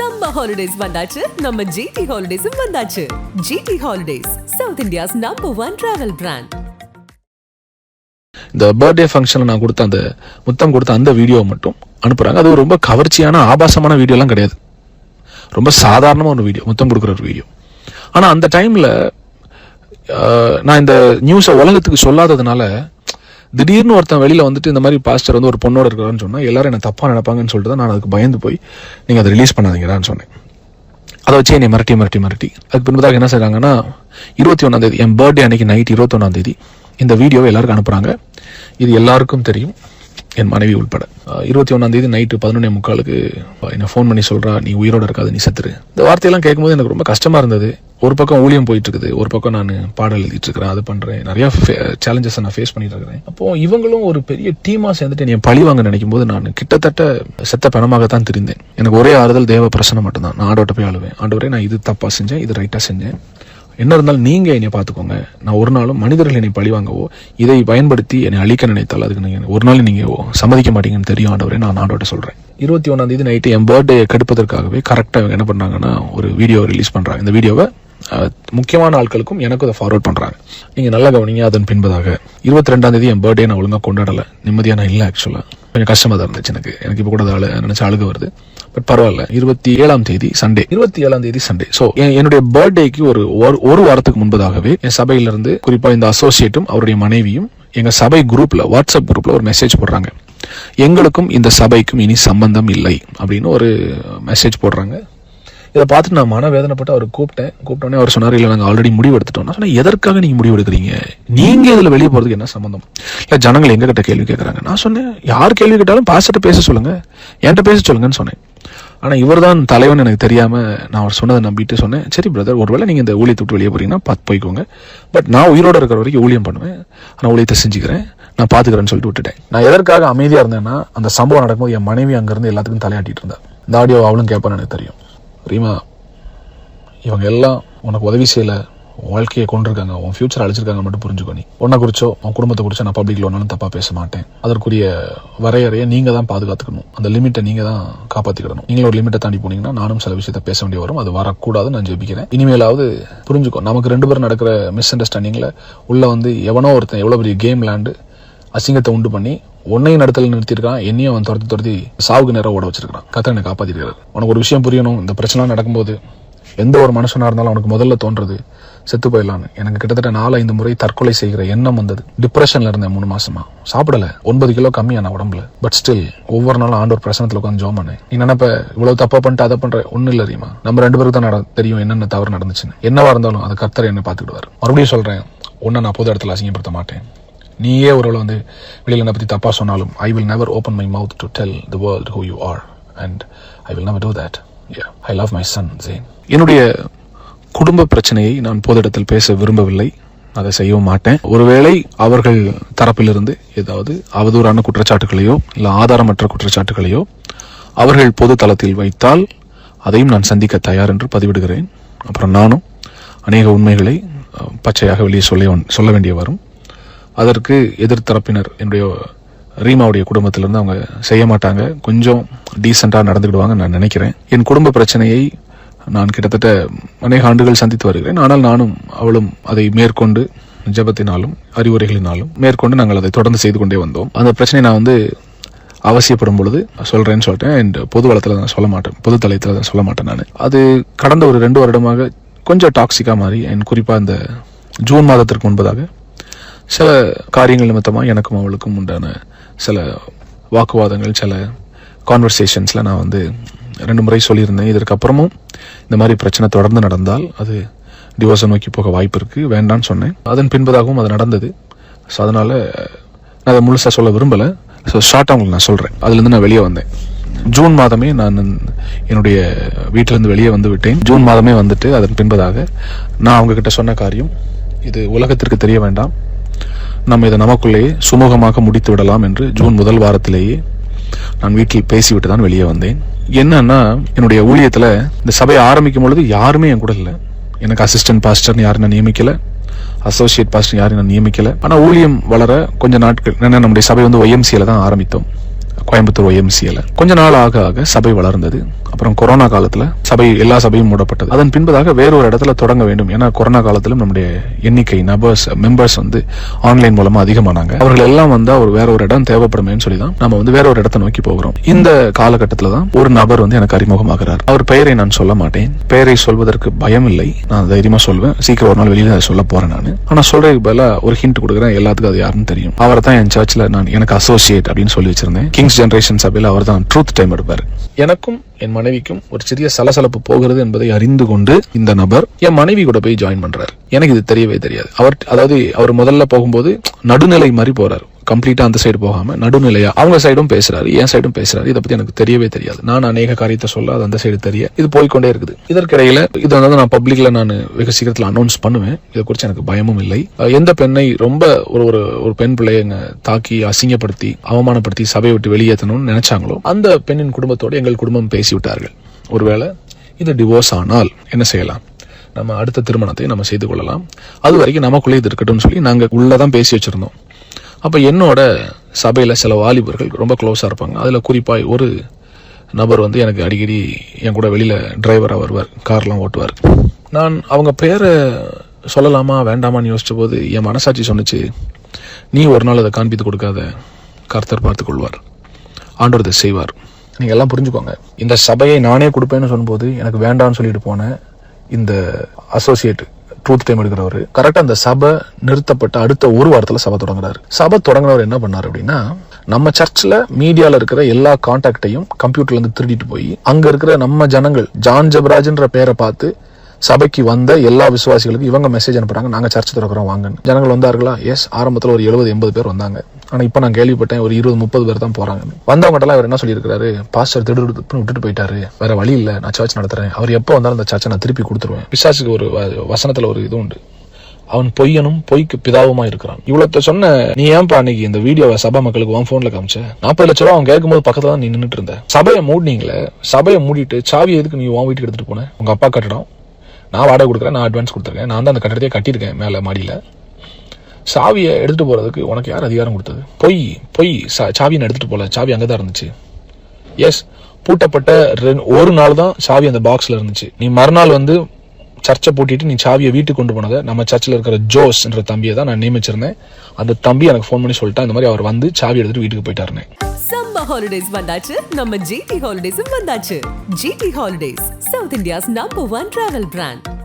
Summer holidays வந்தாச்சு. நம்ம GT ஹாலிடேஸும் வந்தாச்சு. GT holidays South India's number one travel brand இந்த பர்த்டே ஃபங்க்ஷனில் நான் கொடுத்த அந்த முத்தம் கொடுத்த அந்த வீடியோ மட்டும் அனுப்புகிறாங்க அது ரொம்ப கவர்ச்சியான ஆபாசமான வீடியோலாம் கிடையாது. ரொம்ப சாதாரணமான ஒரு வீடியோ முத்தம் கொடுக்குற ஒரு வீடியோ ஆனால் அந்த டைமில் நான் இந்த நியூஸை உலகத்துக்கு சொல்லாததுனால திடீர்னு ஒருத்தன் வெளியில் வந்துட்டு இந்த மாதிரி பாஸ்டர் வந்து ஒரு பொண்ணோட இருக்கிறான்னு சொன்னால் எல்லாரும் என்ன தப்பாக நினைப்பாங்கன்னு சொல்லிட்டு தான் நான் அதுக்கு பயந்து போய் நீங்கள் அதை ரிலீஸ் பண்ணாதீங்கடான்னு சொன்னேன். அதை வச்சு என்னை மிரட்டி மிரட்டி மிரட்டி. அதுக்கு பின்பதாக என்ன செய்கிறாங்கன்னா இருபத்தி ஒன்றாம் தேதி என் பர்த்டே அன்னைக்கு நைட் இருபத்தொன்னாம் தேதி இந்த வீடியோவை எல்லாருக்கும் அனுப்புகிறாங்க இது எல்லாருக்கும் தெரியும். என் மனைவி உள்பட. இருபத்தி ஒன்றாம் தேதி நைட்டு பதினொன்னே முக்காலுக்கு என்னை ஃபோன் பண்ணி சொல்றா நீ உயிரோட இருக்காது நீ செத்துரு. இந்த வார்த்தையெல்லாம் கேட்கும்போது எனக்கு ரொம்ப கஷ்டமா இருந்தது. ஒரு பக்கம் ஊழியம் போயிட்டு இருக்குது ஒரு பக்கம் நான் பாடல் எழுதிட்டு இருக்கிறேன் அது பண்றேன். நிறைய சேலஞ்சஸ் நான் ஃபேஸ் பண்ணிட்டு இருக்கிறேன் அப்போ இவங்களும் ஒரு பெரிய டீமா சேர்ந்துட்டு என்னை பழி வாங்க நினைக்கும் போது நான் கிட்டத்தட்ட செத்த பணமாகத்தான் தெரிந்தேன். எனக்கு ஒரே ஆறுதல் தேவ பிரசனம் மட்டும்தான். நான் ஆண்டோட்ட போய் ஆளுவேன் ஆண்டவரே நான் இது தப்பா செஞ்சேன் இது ரைட்டா செஞ்சேன். என்ன இருந்தாலும் நீங்க என்னை பார்த்துக்கோங்க. நான் ஒரு நாளும் மனிதர்கள் என்னை பழிவாங்கவோ இதை பயன்படுத்தி என்னை அழிக்க நினைத்தால் அதுக்கு நீங்க ஒரு நாள் நீங்க சம்மதிக்க மாட்டீங்கன்னு தெரியும் ஆண்டவரே நான் ஆண்டோட்ட சொல்றேன். இருபத்தி ஒன்னாம் தேதி நைட்டு என் பர்த்டே கெடுப்பதற்காகவே கரெக்டாக என்ன பண்ணாங்கன்னா ஒரு வீடியோ ரிலீஸ் பண்றாங்க. இந்த வீடியோவை முக்கியமான ஆட்களுக்கும் எனக்கும் அதை ஃபார்வர்ட் பண்ணுறாங்க நீங்கள் நல்லா கவனிங்க அதன் பின்பதாக. இருபத்தி ரெண்டாம் தேதி என் பர்த்டே நான் ஒழுங்காக கொண்டாடல. நிம்மதியாக நான் இல்லை ஆக்சுவலாக கொஞ்சம் கஷ்டமாக தான் இருந்துச்சு எனக்கு. எனக்கு இப்போ கூட அதை நினச்சி அழுக வருது. பட் பரவாயில்ல. இருபத்தி ஏழாம் தேதி சண்டே இருபத்தி ஏழாம் தேதி சண்டே ஸோ என்னுடைய பர்த்டேக்கு ஒரு ஒரு- ஒரு வாரத்துக்கு முன்பதாகவே என் சபையிலிருந்து இருந்து இந்த அசோசியேட்டும் அவருடைய மனைவியும் எங்கள் சபை குரூப்பில் வாட்ஸ்அப் குரூப்பில் ஒரு மெசேஜ் போடுறாங்க. எங்களுக்கும் இந்த சபைக்கும் இனி சம்பந்தம் இல்லை அப்படின்னு ஒரு மெசேஜ் போடுறாங்க. இதை பார்த்துட்டு நான் மனவேதனைப்பட்டு அவர் கூப்பிட்டேன். கூப்பிட்டோன்னே அவர் சொன்னார் இல்லை நாங்கள் ஆல்ரெடி முடிவு எடுத்துட்டோம் நான் சொன்னேன் எதற்காக நீங்கள் முடிவு எடுக்கிறீங்க நீங்கள் இதில் வெளியே போகிறதுக்கு என்ன சம்மந்தம் இல்லை ஜனங்கள் எங்ககிட்ட கேள்வி கேட்குறாங்க நான் சொன்னேன் யார் கேள்வி கேட்டாலும் பாஸ்டர்ட்ட பேச சொல்லுங்கள் என்கிட்ட பேச சொல்லுங்கன்னு சொன்னேன். ஆனால் இவர்தான் தலைவன் எனக்கு தெரியாமல் நான் அவர் சொன்னதை நம்பிட்டு சொன்னேன். சரி பிரதர் ஒருவேளை நீங்கள் இந்த ஊழியத்தை விட்டு வெளியே போகிறீங்கன்னா பார்த்து போய்க்கோங்க. பட் நான் உயிரோட இருக்கிற வரைக்கும் ஊழியம் பண்ணுவேன். ஆனால் ஊழியத்தை செஞ்சுக்கிறேன். நான் பார்த்துக்கிறேன்னு சொல்லிட்டு விட்டுட்டேன். நான் எதற்காக அமைதியாக இருந்தேன்னா அந்த சம்பவம் நடக்கும்போது என் மனைவி அங்கேருந்து எல்லாத்துக்கும் தலையாட்டிட்டு இருந்தா. இந்த ஆடியோ அவளும் கேட்பான்னு எனக்கு தெரியும். ரீமா இவங்க எல்லாம் உனக்கு உதவி செய்யல. வாழ்க்கையை கொண்டிருக்காங்க உன் ஃபியூச்சர் அழிச்சிருக்காங்க மட்டும் புரிஞ்சுக்கோ நீ. உன்னை குறிச்சோ உன் குடும்பத்தை குறிச்சோ நான் பப்ளிக்ல ஒன்றாலும் தப்பாக பேச மாட்டேன். அதற்குரிய வரையறையை நீங்கள் தான் பாதுகாத்துக்கணும். அந்த லிமிட்டை நீங்கள் தான் காப்பாற்றிக்கணும் நீங்கள் ஒரு லிமிட்டை தாண்டி போனீங்கன்னா நானும் சில விஷயத்த பேச வேண்டிய வரும். அது வரக்கூடாதுன்னு நான் ஜெபிக்கிறேன். இனிமேலாவது புரிஞ்சுக்கோ நமக்கு ரெண்டு பேரும் நடக்கிற மிஸ் அண்டர்ஸ்டாண்டிங்கில் உள்ளே வந்து எவனோ ஒருத்தன் எவ்வளோ பெரிய கேம் விளாண்டு அசிங்கத்தை உண்டு பண்ணி உன்னையும் நடத்தல நிறுத்திருக்கான் என்னையும் அவன் துரத்தி துரத்தி சாவுக்கு நேரம் ஓட வச்சிருக்கான் கத்தை என்னை காப்பாத்திருக்காரு உனக்கு ஒரு விஷயம் புரியணும். இந்த பிரச்சனை நடக்கும்போது எந்த ஒரு மனுஷனா இருந்தாலும் அவனுக்கு முதல்ல தோன்றது செத்து போயிடலான்னு எனக்கு கிட்டத்தட்ட நாலு ஐந்து முறை தற்கொலை செய்கிற எண்ணம் வந்தது. டிப்ரெஷன்ல இருந்தேன் மூணு மாசமா. சாப்பிடல. ஒன்பது கிலோ கம்மியான உடம்புல. பட் ஸ்டில் ஒவ்வொரு நாளும் ஆண்டோர் பிரசனத்துல உட்காந்து ஜோம் பண்ணேன். நீ நினைப்ப இவ்வளவு தப்பா பண்ணிட்டு அதை பண்ற? ஒண்ணு இல்ல தெரியுமா நம்ம ரெண்டு பேருக்கு தான் நட- தெரியும் என்னென்ன தவறு நடந்துச்சுன்னு. என்னவா இருந்தாலும் அது கர்த்தர் என்ன பாத்துக்கிடுவார் மறுபடியும் சொல்றேன் உன்னை நான் பொது இடத்துல அசிங்கப்படுத்த மாட்டேன். நீயே ஒரு வந்து வெளியில் என்னை பற்றி தப்பாக சொன்னாலும் I will never open my mouth to tell the world who you are and I will never do that I love my son Jain என்னுடைய குடும்ப பிரச்சனையை நான் பொது பேச விரும்பவில்லை. அதை செய்யவும் மாட்டேன். ஒருவேளை அவர்கள் தரப்பிலிருந்து ஏதாவது அவதூறான குற்றச்சாட்டுகளையோ இல்லை ஆதாரமற்ற குற்றச்சாட்டுகளையோ அவர்கள் பொது தளத்தில் வைத்தால் அதையும் நான் சந்திக்க தயார் என்று பதிவிடுகிறேன். அப்புறம் நானும் அநேக உண்மைகளை பச்சையாக வெளியே சொல்ல சொல்ல வேண்டிய வரும் அதற்கு எதிர்த்தரப்பினர் என்னுடைய ரீமாவுடைய குடும்பத்திலிருந்து அவங்க செய்ய மாட்டாங்க. கொஞ்சம் டீசெண்டாக நடந்துக்கிடுவாங்க நான் நினைக்கிறேன். என் குடும்ப பிரச்சனையை நான் கிட்டத்தட்ட அநேக ஆண்டுகள் சந்தித்து வருகிறேன். ஆனால் நானும் அவளும் அதை மேற்கொண்டு ஜெபத்தினாலும் அறிவுரைகளினாலும் மேற்கொண்டு நாங்கள் அதை தொடர்ந்து செய்து கொண்டே வந்தோம். அந்த பிரச்சனை நான் வந்து அவசியப்படும் பொழுது சொல்றேன்னு சொல்லிட்டேன். அண்ட் பொது வளத்துல நான் சொல்ல மாட்டேன். பொது தளத்தில் நான் சொல்ல மாட்டேன் நான். அது கடந்த ஒரு ரெண்டு வருடமாக கொஞ்சம் டாக்ஸிக்காக மாறி என் குறிப்பாக இந்த ஜூன் மாதத்திற்கு முன்பதாக சில காரியங்கள் நிமித்தமாக எனக்கும் அவளுக்கும் உண்டான சில வாக்குவாதங்கள் சில கான்வர்சேஷன்ஸில் நான் வந்து ரெண்டு முறை சொல்லியிருந்தேன். இதற்கப்புறமும் இந்த மாதிரி பிரச்சனை தொடர்ந்து நடந்தால் அது டிவோர்ஸை நோக்கி போக வாய்ப்பு இருக்குது வேண்டான்னு சொன்னேன். அதன் பின்பதாகவும் அது நடந்தது. ஸோ அதனால் நான் அதை முழுசாக சொல்ல விரும்பலை. ஸோ ஷார்ட்டாக உங்களுக்கு நான் சொல்கிறேன் அதுலேருந்து நான் வெளியே வந்தேன். ஜூன் மாதமே நான் என்னுடைய வீட்டிலேருந்து வெளியே வந்து விட்டேன். ஜூன் மாதமே வந்துட்டு அதன் பின்பதாக நான் அவங்கக்கிட்ட சொன்ன காரியம் இது உலகத்திற்கு தெரிய வேண்டாம். நம்ம இதை நமக்குள்ளேயே சுமூகமாக முடித்து விடலாம் என்று ஜூன் முதல் வாரத்திலேயே நான் வீட்டில் பேசிவிட்டு தான் வெளியே வந்தேன். என்னன்னா என்னுடைய ஊழியத்தில் இந்த சபையை ஆரம்பிக்கும் பொழுது யாருமே என் கூட இல்லை. எனக்கு அசிஸ்டன்ட் பாஸ்டர்னு யாரும் நான் நியமிக்கலை. அசோசியேட் பாஸ்டர் யாரும் நான் நியமிக்கல. ஆனால் ஊழியம் வளர கொஞ்ச நாட்கள் என்ன நம்முடைய சபை வந்து ஒய்எம்சியில் தான் ஆரம்பித்தோம். கோயம்புத்தூர் ஒய்எம்சியில் கொஞ்ச நாள் ஆக ஆக சபை வளர்ந்தது. அப்புறம் கொரோனா காலத்துல சபை எல்லா சபையும் மூடப்பட்டது. அதன் பின்பதாக வேறொரு இடத்துல தொடங்க வேண்டும். ஏன்னா கொரோனா காலத்திலும் நம்முடைய எண்ணிக்கை நபர்ஸ் மெம்பர்ஸ் வந்து ஆன்லைன் மூலமா அதிகமானாங்க. அவர்கள் எல்லாம் வந்தா ஒரு வேற ஒரு இடம் தேவைப்படுமேன்னு சொல்லி தான் நம்ம வந்து வேற ஒரு இடத்தை நோக்கி போகிறோம். இந்த காலகட்டத்தில் தான் ஒரு நபர் வந்து எனக்கு அறிமுகமாகிறார். அவர் பெயரை நான் சொல்ல மாட்டேன். பெயரை சொல்வதற்கு பயம் இல்லை. நான் தைரியமா சொல்வேன். சீக்கிரம் ஒரு நாள் வெளியில சொல்ல போறேன் நான். ஆனா சொல்றதுக்கு பதில ஒரு ஹிண்ட் கொடுக்குறேன். எல்லாத்துக்கும் அது யாருன்னு தெரியும். அவர் தான் என் சர்ச்ல நான் எனக்கு அசோசியேட் அப்படின்னு சொல்லி வச்சிருந்தேன். கிங்ஸ் ஜெனரேஷன் சபையில் அவர் தான் ட்ரூத் டைம் எடுப்பார். எனக்கும் என் மனைவிக்கும் ஒரு சிறிய சலசலப்பு போகிறது என்பதை அறிந்து கொண்டு இந்த நபர் என் மனைவி கூட போய் ஜாயின் பண்றாரு. எனக்கு இது தெரியவே தெரியாது. அவர் அதாவது அவர் முதல்ல போகும்போது நடுநிலை மாதிரி போறாரு. கம்ப்ளீட்டா அந்த சைடு போகாம நடுநிலையா அவங்க சைடும் பேசுறாரு என் சைடும் பேசுறாரு. இதை பத்தி எனக்கு தெரியவே தெரியாது. நான் அநேக காரியத்தை சொல்ல அது அந்த சைடு தெரிய இது போய்க்கொண்டே இருக்குது. இதற்கிடையில இதை வந்து நான் பப்ளிக்ல நான் வெகு சீக்கிரத்தில் அனௌன்ஸ் பண்ணுவேன். இதை குறித்து எனக்கு பயமும் இல்லை. எந்த பெண்ணை ரொம்ப ஒரு ஒரு ஒரு பெண் பிள்ளையை தாக்கி அசிங்கப்படுத்தி அவமானப்படுத்தி சபையை விட்டு வெளியேற்றணும்னு நினைச்சாங்களோ அந்த பெண்ணின் குடும்பத்தோடு எங்கள் குடும்பம் பேசிவிட்டார்கள். ஒருவேளை இது டிவோர்ஸ் ஆனால் என்ன செய்யலாம்? நம்ம அடுத்த திருமணத்தை நம்ம செய்து கொள்ளலாம். அது வரைக்கும் நமக்குள்ளே இது இருக்கட்டும்னு சொல்லி நாங்கள் உள்ளதான் பேசி வச்சிருந்தோம். அப்போ என்னோட சபையில் சில வாலிபர்கள் ரொம்ப க்ளோஸாக இருப்பாங்க. அதில் குறிப்பாக ஒரு நபர் வந்து எனக்கு அடிக்கடி என் கூட வெளியில் டிரைவராக வருவார் கார்லாம் ஓட்டுவார். நான் அவங்க பேரை சொல்லலாமா வேண்டாமான்னு யோசிச்ச போது என் மனசாட்சி சொன்னுச்சு நீ ஒரு நாள் அதை காண்பித்து கொடுக்காத. கர்த்தர் பார்த்துக்கொள்வார் ஆண்டவர் இதை செய்வார். நீங்கள் எல்லாம் புரிஞ்சுக்கோங்க. இந்த சபையை நானே கொடுப்பேன்னு சொல்லும்போது எனக்கு வேண்டாம்னு சொல்லிட்டு போனேன் இந்த அசோசியேட் ட்ரூத் டைம் எடுக்கிறவர். கரெக்டாக அந்த சபை நிறுத்தப்பட்ட அடுத்த ஒரு வாரத்தில் சபை தொடங்குறாரு. சபை தொடங்குனவர் என்ன பண்ணாரு அப்படின்னா நம்ம சர்ச்சில் மீடியாவில் இருக்கிற எல்லா கான்டாக்டையும் கம்ப்யூட்டர்லேருந்து திருடிட்டு போய் அங்கே இருக்கிற நம்ம ஜனங்கள் ஜான் ஜபராஜ்ன்ற பேரை பார்த்து சபைக்கு வந்த எல்லா விசுவாசிகளுக்கும் இவங்க மெசேஜ் அனுப்புறாங்க நாங்கள் சர்ச் திறக்கிறோம் வாங்கன்னு. ஜனங்கள் வந்தார்களா? எஸ் ஆரம்பத்தில் ஒரு எழுபது எண்பது பேர் வந்தாங்க. ஆனால் இப்போ நான் கேள்விப்பட்டேன் ஒரு இருபது முப்பது பேர் தான் போறாங்க. வந்தவங்கட்டெல்லாம் அவர் என்ன சொல்லியிருக்காரு பாஸ்டர் திடு விட்டுட்டு போயிட்டாரு. வேற வழி இல்லை. நான் சர்ச் நடத்துறேன். அவர் எப்போ வந்தாலும் அந்த சர்ச்சை நான் திருப்பி கொடுத்துருவேன். பிசாசுக்கு ஒரு வசனத்தில் ஒரு இது உண்டு. அவன் பொய்யனும் பொய்க்கு பிதாவுமா இருக்கிறான். இவ்வளவு சொன்ன நீ ஏன்பா அன்னைக்கு இந்த வீடியோவை சபா மக்களுக்கு உன் போன்ல காமிச்ச? நாற்பது லட்ச ரூபா அவன் கேட்கும்போது பக்கத்துல தான் நீ நின்றுட்டு இருந்த. சபையை மூடினீங்களே? சபையை மூடிட்டு சாவி எதுக்கு நீ உன் வீட்டுக்கு எடுத்துட்டு போன? உங்க அப்பா கட்டடம். நான் வாடகை கொடுக்குறேன் நான் அட்வான்ஸ் கொடுத்துருக்கேன். நான் தான் அந்த கட்டடத்தையே கட்டியிருக்கேன் மேலே மாடியில். சாவியை எடுத்துகிட்டு போகிறதுக்கு உனக்கு யார் அதிகாரம் கொடுத்தது? பொய் பொய். சா- சாவியை நான் போகல சாவி அங்கே தான் இருந்துச்சு. எஸ் பூட்டப்பட்ட ரெண்டு- ஒரு நாள் தான் சாவி அந்த பாக்ஸில் இருந்துச்சு. நீ மறுநாள் வந்து சர்ச்சை பூட்டிட்டு நீ சாவியை வீட்டுக்கு கொண்டு போனதை நம்ம சர்ச்சில் இருக்கிற ஜோஸ்ன்ற தம்பியை தான் நான் நியமிச்சிருந்தேன். அந்த தம்பி எனக்கு ஃபோன் பண்ணி சொல்லிட்டா இந்த மாதிரி அவர் வந்து சாவி எடுத்துட்டு வீட்டுக்கு போயிட்டாருனே சம்மர் ஹாலிடேஸ் வந்தாச்சு. நம்ம ஜிடி ஹாலிடேஸும் வந்தாச்சு. GT holidays South India's number one travel brand